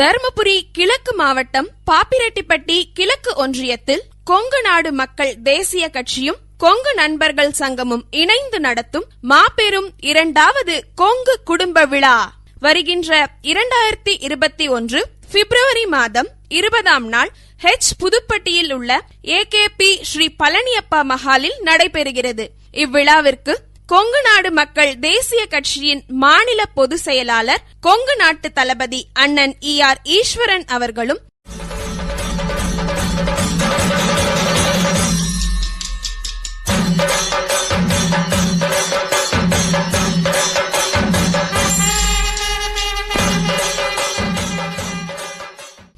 தருமபுரி கிழக்கு மாவட்டம் பாப்பிரெட்டிப்பட்டி கிழக்கு ஒன்றியத்தில் கொங்கு நாடு மக்கள் தேசிய கட்சியும் கொங்கு நண்பர்கள் சங்கமும் இணைந்து நடத்தும் மாபெரும் இரண்டாவது கொங்கு குடும்ப விழா. வருகின்ற இரண்டாயிரத்தி இருபத்தி ஒன்று பிப்ரவரி மாதம் இருபதாம் நாள் ஹெச் புதுப்பட்டியில் உள்ள A K P Sri Palaniappa மஹாலில் நடைபெறுகிறது. இவ்விழாவிற்கு கொங்கு நாடு மக்கள் தேசிய கட்சியின் மாநில பொதுச் செயலாளர் கொங்கு நாட்டு தளபதி அண்ணன் இ ஆர் ஈஸ்வரன் அவர்களும்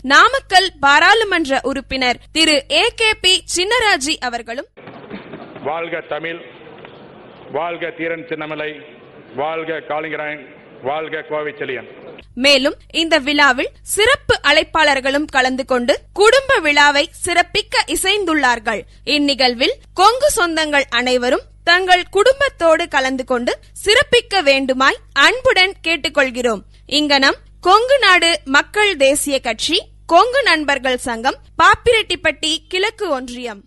நாமக்கல் பாராளுமன்ற உறுப்பினர் Thiru A K P Chinnaraji அவர்களும் வாழ்க தமிழ். வாழ்க தீரன் சின்னமலை வாழ்க காளிங்கராயன் வாழ்க கோவை செலியன் மேலும் இந்த விழாவில் சிறப்பு அழைப்பாளர்களும் கலந்து கொண்டு குடும்ப விழாவை சிறப்பிக்க இசைந்துள்ளார்கள். இந்நிகழ்வில் கொங்கு சொந்தங்கள் அனைவரும் தங்கள் குடும்பத்தோடு கலந்து கொண்டு சிறப்பிக்க வேண்டுமாய் அன்புடன் கேட்டுக்கொள்கிறோம். இங்கனம் கொங்கு நாடு மக்கள் தேசிய கட்சி கொங்கு நண்பர்கள் சங்கம் பாப்பிரெட்டிப்பட்டி கிழக்கு ஒன்றியம்.